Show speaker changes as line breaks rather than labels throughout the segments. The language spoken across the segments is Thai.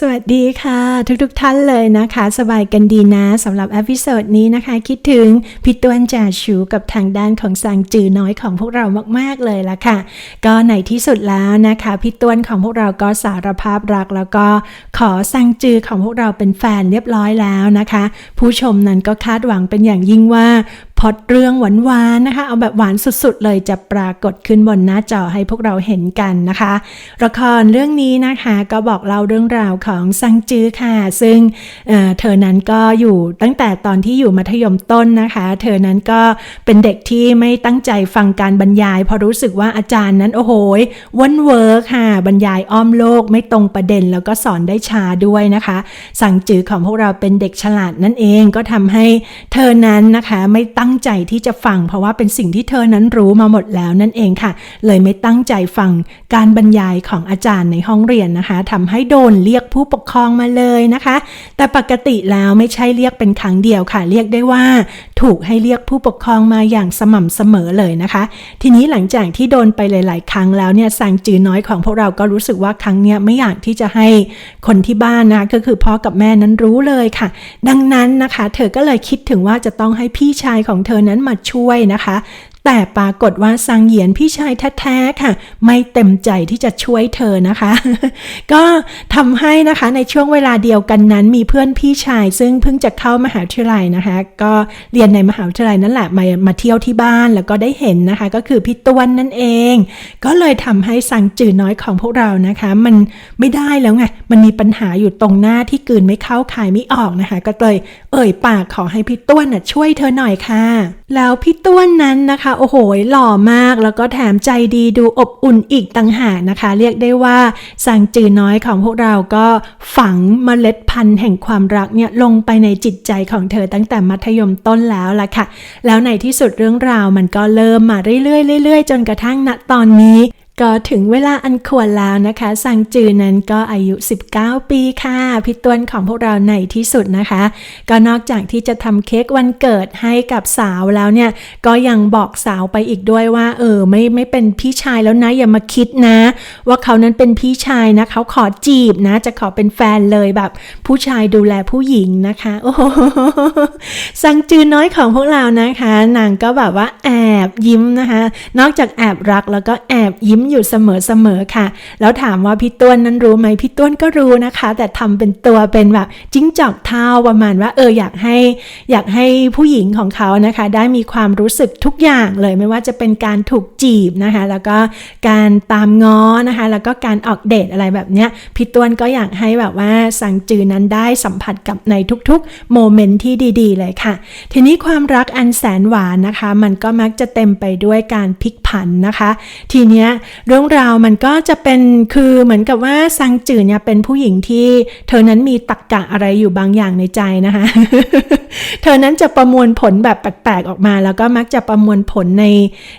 สวัสดีค่ะทุกๆทท่านเลยนะคะ สบายกันดีนะสำหรับอพิโซดนี้นะคะ คิดถึงพี่ต้วนจ่าชูกับทางด้านของสังจือน้อยของพวกเรามาก ๆเลยละค่ะ ก็ในที่สุดแล้วนะคะพี่ต้วนของพวกเราก็สารภาพรัก แล้วก็ขอสังจือของพวกเราเป็นแฟนเรียบร้อยแล้วนะคะ ผู้ชมนั้นก็คาดหวังเป็นอย่างยิ่งว่าพอดเรื่องหวานๆนะคะ เอาแบบหวานสุดๆ เลยจะปรากฏขึ้นบนหน้าจอให้พวกเราเห็นกันนะคะ ละครเรื่องนี้นะคะก็บอกเล่าเรื่องราวของซังจื้อค่ะ ซึ่งเเธอนั้นก็อยู่ตั้งแต่ตอนที่อยู่มัธยมต้นนะคะ เธอนั้นก็เป็นเด็กที่ไม่ตั้งใจฟังการบรรยายเพราะรู้สึกว่าอาจารย์นั้นโอ้โหวันเวิร์ค่ะ บรรยายอ้อมโลกไม่ตรงประเด็นแล้วก็สอนได้ช้าด้วยนะคะ สังจื้อของพวกเราเป็นเด็กฉลาดนั่นเองก็ทำให้เธอนั้นนะคะไม่ตั้งตั้งใจที่จะฟัง เพราะว่าเป็นสิ่งที่เธอนั้นรู้มาหมดแล้วนั่นเองค่ะ เลยไม่ตั้งใจฟังการบรรยายของอาจารย์ในห้องเรียนนะคะทำให้โดนเรียกผู้ปกครองมาเลยนะคะ แต่ปกติแล้วไม่ใช่เรียกเป็นครั้งเดียวค่ะ เรียกได้ว่า ถูกให้เรียกผู้ปกครองมาอย่างสม่ำเสมอเลยนะคะ ทีนี้หลังจากที่โดนไปหลาย ๆ ครั้งแล้วเนี่ยสังจือน้อยของพวกเราก็รู้สึกว่าครั้งเนี้ยไม่อยากที่จะให้คนที่บ้านนะก็คือพ่อกับแม่นั้นรู้เลยค่ะ ดังนั้นนะคะ เธอก็เลยคิดถึงว่าจะต้องให้พี่ชายของเธอนั้นมาช่วยนะคะ แต่ปรากฏว่าซังเหยียนพี่ชายแท้ๆค่ะ ไม่เต็มใจที่จะช่วยเธอนะคะ ก็ทำให้นะคะในช่วงเวลาเดียวกันนั้นมีเพื่อนพี่ชาย ซึ่งเพิ่งจะเข้ามหาวิทยาลัยนะคะ ก็เรียนในมหาวิทยาลัยนั่นแหละมามาเที่ยวที่บ้านแล้วก็ได้เห็นนะคะ ก็คือพี่ตวนนั่นเอง ก็เลยทำให้สังจืดน้อยของพวกเรานะคะ มันไม่ได้แล้วไงมันมีปัญหาอยู่ตรงหน้าที่กืนไม่เข้าขายไม่ออกนะคะ ก็เลยเอ่ยปากขอให้พี่ต้วนช่วยเธอหน่อยค่ะ แล้วพี่ต้วนนั้นนะคะโอ้โหหล่อมาก แล้วก็แถมใจดีดูอบอุ่นอีกต่างหากนะคะ เรียกได้ว่าสังจือน้อยของพวกเราก็ฝังเมล็ดพันธุ์แห่งความรักเนี่ยลงไปในจิตใจของเธอตั้งแต่มัธยมต้นแล้วล่ะค่ะ แล้วในที่สุดเรื่องราวมันก็เริ่มมาเรื่อยๆเรื่อยๆ จนกระทั่งณตอนนี้ ก็ถึงเวลาอันควรแล้วนะคะสังจือนั้นก็อายุ 19 ปีค่ะพี่ต้วนของพวกเราในที่สุดนะคะ ก็นอกจากที่จะทำเค้กวันเกิดให้กับสาวแล้วเนี่ย ก็ยังบอกสาวไปอีกด้วยว่า เออไม่ไม่เป็นพี่ชายแล้วนะ อย่ามาคิดนะ ว่าเขานั้นเป็นพี่ชายนะเขาขอจีบนะ จะขอเป็นแฟนเลยแบบ ผู้ชายดูแลผู้หญิงนะคะ โอ้สังจือน้อยของพวกเรานะคะนางก็แบบว่าแอบยิ้มนะคะ นอกจากแอบรักแล้วก็แอบยิ้มอยู่เสมอๆค่ะ แล้วถามว่าพี่ต้วนนั้นรู้ไหมพี่ต้วนก็รู้นะคะ แต่ทำเป็นตัวเป็นแบบจิ้งจอกเท้าประมาณว่าเอออยากให้อยากให้ผู้หญิงของเขานะคะ ได้มีความรู้สึกทุกอย่างเลยไม่ว่าจะเป็นการถูกจีบนะคะ แล้วก็การตามง้อนะคะ แล้วก็การออกเดทอะไรแบบเนี้ยพี่ต้วนก็อยากให้แบบว่าสังจือนั้นได้สัมผัสกับในทุกๆโมเมนต์ที่ดีๆ เลยค่ะ ทีนี้ความรักอันแสนหวานนะคะ มันก็มักจะเต็มไปด้วยการพลิกผันนะคะ ทีเนี้ยเรื่องราวมันก็จะเป็นคือเหมือนกับว่าซังจือเนี่ยเป็นผู้หญิงที่เธอนั้นมีตักกะอะไรอยู่บางอย่างในใจนะคะ เธอนั้นจะประมวลผลแบบแปลกๆออกมา แล้วก็มักจะประมวลผลใน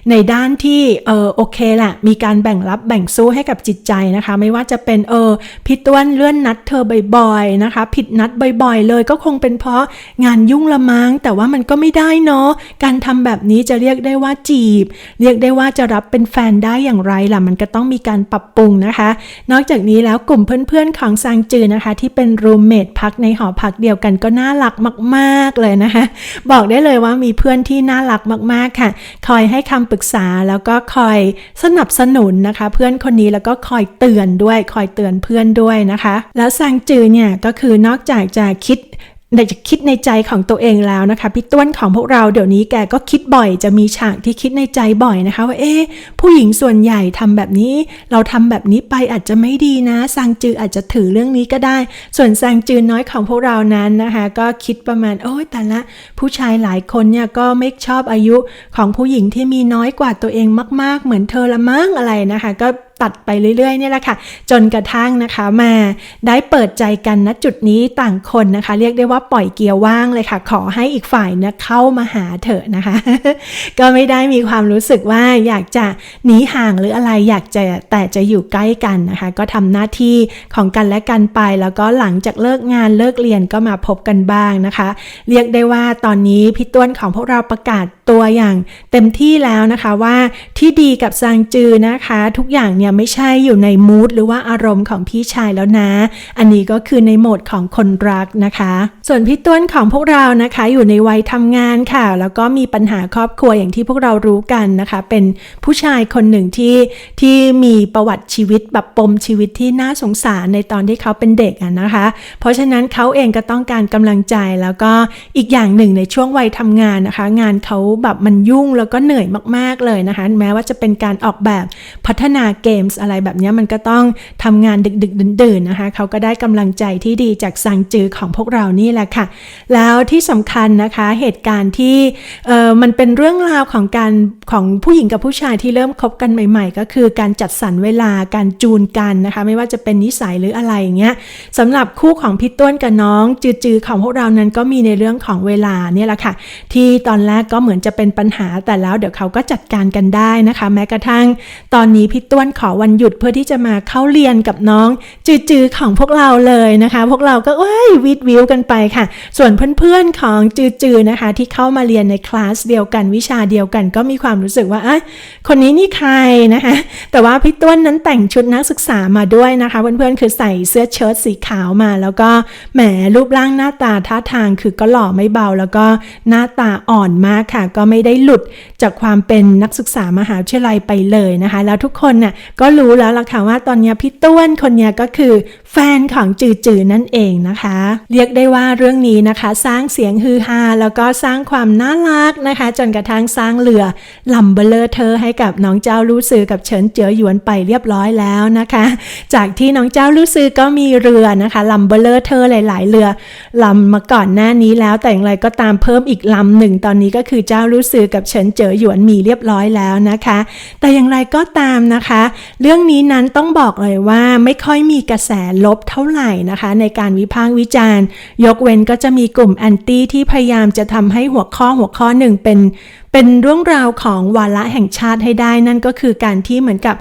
ในด้านที่เออโอเคแหละมีการแบ่งรับแบ่งสู้ให้กับจิตใจนะคะ ไม่ว่าจะเป็นเออพี่ต้วนเลื่อนนัดเธอบ่อยๆนะคะ ผิดนัดบ่อยๆ เลยก็คงเป็นเพราะงานยุ่งละมั้งแต่ว่ามันก็ไม่ได้เนาะการทำแบบนี้จะเรียกได้ว่าจีบ เรียกได้ว่าจะรับเป็นแฟนได้อย่างไรล่ะมันก็ต้องมีการปรับปรุงนะคะ นอกจากนี้แล้วกลุ่มเพื่อนๆของซางจือนะคะ ที่เป็นรูมเมทพักในหอพักเดียวกันก็น่ารักมากๆเลยนะคะ บอกได้เลยว่ามีเพื่อนที่น่ารักมากๆค่ะ คอยให้คำปรึกษาแล้วก็คอยสนับสนุนนะคะ เพื่อนคนนี้แล้วก็คอยเตือนด้วย คอยเตือนเพื่อนด้วยนะคะ แล้วซางจือเนี่ยก็คือนอกจากจะคิด ในจะคิดในใจของตัวเองแล้วนะคะพี่ต้วนของพวกเราเดี๋ยวนี้แกก็คิดบ่อยจะมีฉากที่คิดในใจบ่อยนะคะ ว่าเอ๊ผู้หญิงส่วนใหญ่ทำแบบนี้ เราทำแบบนี้ไปอาจจะไม่ดีนะซางจืออาจจะถือเรื่องนี้ก็ได้ ส่วนซางจือน้อยของพวกเรานั้นนะคะ ก็คิดประมาณโอ้ยแต่ละ ผู้ชายหลายคนเนี่ยก็ไม่ชอบอายุของผู้หญิงที่มีน้อยกว่าตัวเองมาก ๆ เหมือนเธอละมั้งอะไรนะคะ ก็ ตัดไปเรื่อยๆเนี่ยแหละค่ะ จนกระทั่งนะคะมาได้เปิดใจกันณจุดนี้ต่างคนนะคะ เรียกได้ว่าปล่อยเกียร์ว่างเลยค่ะ ขอให้อีกฝ่ายนะเข้ามาหาเถอะนะคะ ก็ไม่ได้มีความรู้สึกว่าอยากจะหนีห่างหรืออะไรอยากจะแต่จะอยู่ใกล้กันนะคะ ก็ทำหน้าที่ของกันและกันไป แล้วก็หลังจากเลิกงานเลิกเรียนก็มาพบกันบ้างนะคะ เรียกได้ว่าตอนนี้พี่ต้วนของพวกเราประกาศตัวอย่างเต็มที่แล้วนะคะว่าที่ดีกับซางจือนะคะ ทุกอย่างเนี่ยเนี่ยไม่ใช่อยู่ในมูดหรือว่าอารมณ์ของพี่ชายแล้วนะ อันนี้ก็คือในโหมดของคนรักนะคะ ส่วนพี่ต้วนของพวกเรานะคะ อยู่ในวัยทำงานค่ะ แล้วก็มีปัญหาครอบครัวอย่างที่พวกเรารู้กันนะคะ เป็นผู้ชายคนหนึ่งที่ที่มีประวัติชีวิตแบบปมชีวิตที่น่าสงสารในตอนที่เขาเป็นเด็กอะนะคะ เพราะฉะนั้นเขาเองก็ต้องการกำลังใจแล้วก็อีกอย่างหนึ่งในช่วงวัยทำงานนะคะ งานเขาแบบมันยุ่งแล้วก็เหนื่อยมาก ๆเลยนะคะ แม้ว่าจะเป็นการออกแบบพัฒนาเกมส์อะไรแบบนี้มันก็ต้องทำงานดึกๆดื่นๆนะคะเขาก็ได้กำลังใจที่ดีจากซังจือของพวกเรานี่แหละค่ะ แล้วที่สำคัญนะคะเหตุการณ์ที่เออมันเป็นเรื่องราวของการของผู้หญิงกับผู้ชายที่เริ่มคบกันใหม่ ๆ ก็คือการจัดสรรเวลาการจูนกันนะคะ ไม่ว่าจะเป็นนิสัยหรืออะไรอย่างเงี้ยสำหรับคู่ของพี่ต้นกับน้องจือๆของพวกเรานั้นก็มีในเรื่องของเวลาเนี่ยแหละค่ะ ที่ตอนแรกก็เหมือนจะเป็นปัญหาแต่แล้วเดี๋ยวเขาก็จัดการกันได้นะคะ แม้กระทั่งตอนนี้พี่ต้วนขอวันหยุดเพื่อที่จะมาเข้าเรียนกับน้องจือๆของพวกเราเลยนะคะ พวกเราก็เอ้ยวิดวิวกันไปค่ะ ส่วนเพื่อนๆของจือๆนะคะ ที่เข้ามาเรียนในคลาสเดียวกันวิชาเดียวกัน ก็มีความรู้สึกว่าเอ้ยคนนี้นี่ใครนะคะ แต่ว่าพี่ต้วนนั้นแต่งชุดนักศึกษามาด้วยนะคะเพื่อนๆคือใส่เสื้อเชิ้ตสีขาวมา แล้วก็แหมรูปร่างหน้าตาท่าทางคือก็หล่อไม่เบา แล้วก็หน้าตาอ่อนมากค่ะ ก็ไม่ได้หลุดจากความเป็นนักศึกษามหาวิทยาลัยไปเลยนะคะ แล้วทุกคนน่ะก็รู้แล้วล่ะค่ะว่าตอนนี้พี่ต้วนคนนี้ก็คือ แฟนของจือจือนั่นเองนะคะ เรียกได้ว่าเรื่องนี้นะคะ สร้างเสียงฮือฮาแล้วก็สร้างความน่ารักนะคะ จนกระทั่งสร้างเรือลำเบลเลอร์เธอให้กับน้องเจ้าลู่ซือกับเฉินเจ๋อหยวนไปเรียบร้อยแล้วนะคะ จากที่น้องเจ้าลู่ซือก็มีเรือนะคะลำเบลเลอร์เธอหลาย ๆ เรือลำมาก่อนหน้านี้แล้วแต่อย่างไรก็ตามเพิ่มอีกลำหนึ่งตอนนี้ก็คือเจ้าลู่ซือกับเฉินเจ๋อหยวนมีเรียบร้อยแล้วนะคะ แต่อย่างไรก็ตามนะคะเรื่องนี้นั้นต้องบอกเลยว่าไม่ค่อยมีกระแสลบเท่าไหร่นะคะ ในการวิพากษ์วิจารณ์ ยกเว้นก็จะมีกลุ่มแอนตี้ที่พยายามจะทำให้หัวข้อหัวข้อหนึ่งเป็นเป็นเรื่องราวของวาระแห่งชาติให้ได้นั่นก็คือการที่เหมือนกับ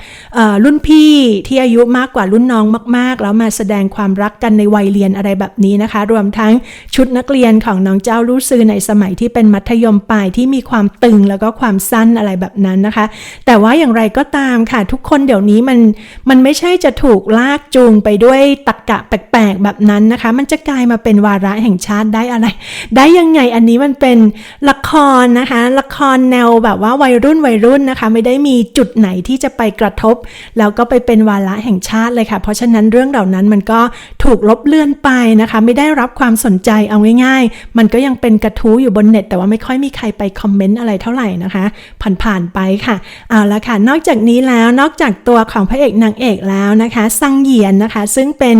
รุ่นพี่ที่อายุมากกว่ารุ่นน้องมาก ๆ แล้วมาแสดงความรักกันในวัยเรียนอะไรแบบนี้นะคะ รวมทั้งชุดนักเรียนของน้องเจ้าลู่ซือในสมัยที่เป็นมัธยมปลายที่มีความตึงแล้วก็ความสั้นอะไรแบบนั้นนะคะ แต่ว่าอย่างไรก็ตามค่ะ ทุกคนเดี๋ยวนี้มันมันไม่ใช่จะถูกลากจูงไปด้วยตรกกะแปลกๆแบบนั้นนะคะ มันจะกลายมาเป็นวาระแห่งชาติได้อะไร ได้ยังไงอันนี้มันเป็นละครนะคะละคครแนวแบบว่าวัยรุ่นวัยรุ่นนะคะ ไม่ได้มีจุดไหนที่จะไปกระทบ แล้วก็ไปเป็นวาระแห่งชาติเลยค่ะ เพราะฉะนั้นเรื่องเหล่านั้นมันก็ถูกลบเลือนไปนะคะ ไม่ได้รับความสนใจเอาง่ายๆ มันก็ยังเป็นกระทู้อยู่บนเน็ต แต่ว่าไม่ค่อยมีใครไปคอมเมนต์อะไรเท่าไหร่นะคะ ผ่านๆไปค่ะเอาละค่ะ นอกจากนี้แล้วนอกจากตัวของพระเอกนางเอกแล้วนะคะซังเหยียนนะคะ ซึ่งเป็น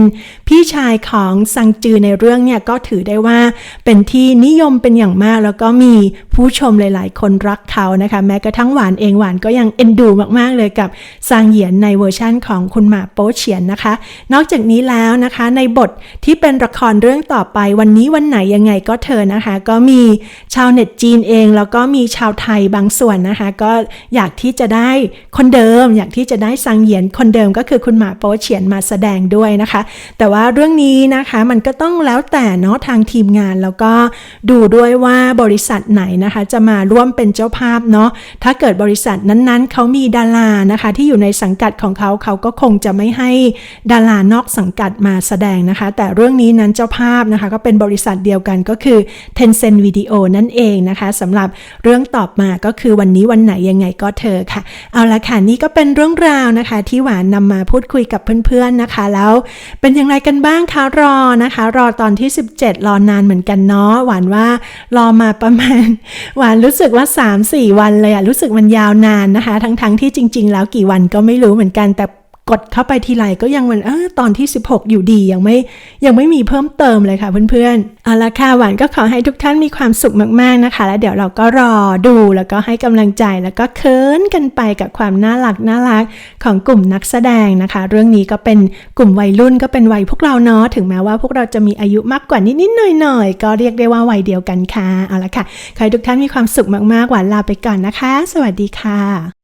พี่ชายของซังจือในเรื่องเนี่ยก็ถือได้ว่าเป็นที่นิยมเป็นอย่างมาก แล้วก็มีผู้ชมหลาย ๆ คนนรักเขานะคะ แม้กระทั่งหวานเองหวานก็ยังเอ็นดูมากๆเลยกับซังเหยียนในเวอร์ชั่นของคุณหมาโป๊เฉียนนะคะ นอกจากนี้แล้วนะคะในบทที่เป็นละครเรื่องต่อไปวันนี้วันไหนยังไงก็เธอนะคะ ก็มีชาวเน็ตจีนเอง แล้วก็มีชาวไทยบางส่วนนะคะ ก็อยากที่จะได้คนเดิม อยากที่จะได้ซังเหยียนคนเดิมก็คือคุณหมาโป๊เฉียนมาแสดงด้วยนะคะ แต่ว่าเรื่องนี้นะคะมันก็ต้องแล้วแต่เนาะทางทีมงานแล้วก็ดูด้วยว่าบริษัทไหนนะคะ จะมาร่วมเป็นเจ้าภาพเนาะถ้าเกิดบริษัทนั้นๆ เขามีดารานะคะ ที่อยู่ในสังกัดของเขาเขาก็คงจะไม่ให้ดารานอกสังกัดมาแสดงนะคะ แต่เรื่องนี้นั้นเจ้าภาพนะคะ ก็เป็นบริษัทเดียวกันก็คือ Tencent Video นั่นเองนะคะสำหรับเรื่องตอบมาก็คือวันนี้วันไหนยังไงก็เธอค่ะ เอาละค่ะนี่ก็เป็นเรื่องราวนะคะ ที่หวานนำมาพูดคุยกับเพื่อนๆนะคะ แล้วเป็นอย่างไรกันบ้างคะรอนะคะ รอตอนที่ 17 รอนานเหมือนกันเนาะหวานว่ารอมาประมาณ หวานรู้สึกว่า3-4 วันเลยอะรู้สึกมันยาวนานนะคะ ทั้งๆที่จริง ๆ แล้วกี่วันก็ไม่รู้เหมือนกันแต่ กดเข้าไปทีไรก็ยังมันเออตอนที่ 16 อยู่ดียังไม่ยังไม่มีเพิ่มเติมเลยค่ะเพื่อนๆเอาละค่ะหวานก็ขอให้ทุกท่านมีความสุขมากๆนะคะ แล้วเดี๋ยวเราก็รอดูแล้วก็ให้กำลังใจแล้วก็เคินกันไปกับความน่ารักน่ารักของกลุ่มนักแสดงนะคะ เรื่องนี้ก็เป็นกลุ่มวัยรุ่นก็เป็นวัยพวกเราเนาะถึงแม้ว่าพวกเราจะมีอายุมากกว่านิดๆหน่อยๆก็เรียกได้ว่าวัยเดียวกันค่ะเอาละค่ะขอให้ทุกท่านมีความสุขมากๆหวานลาไปก่อนนะคะ สวัสดีค่ะ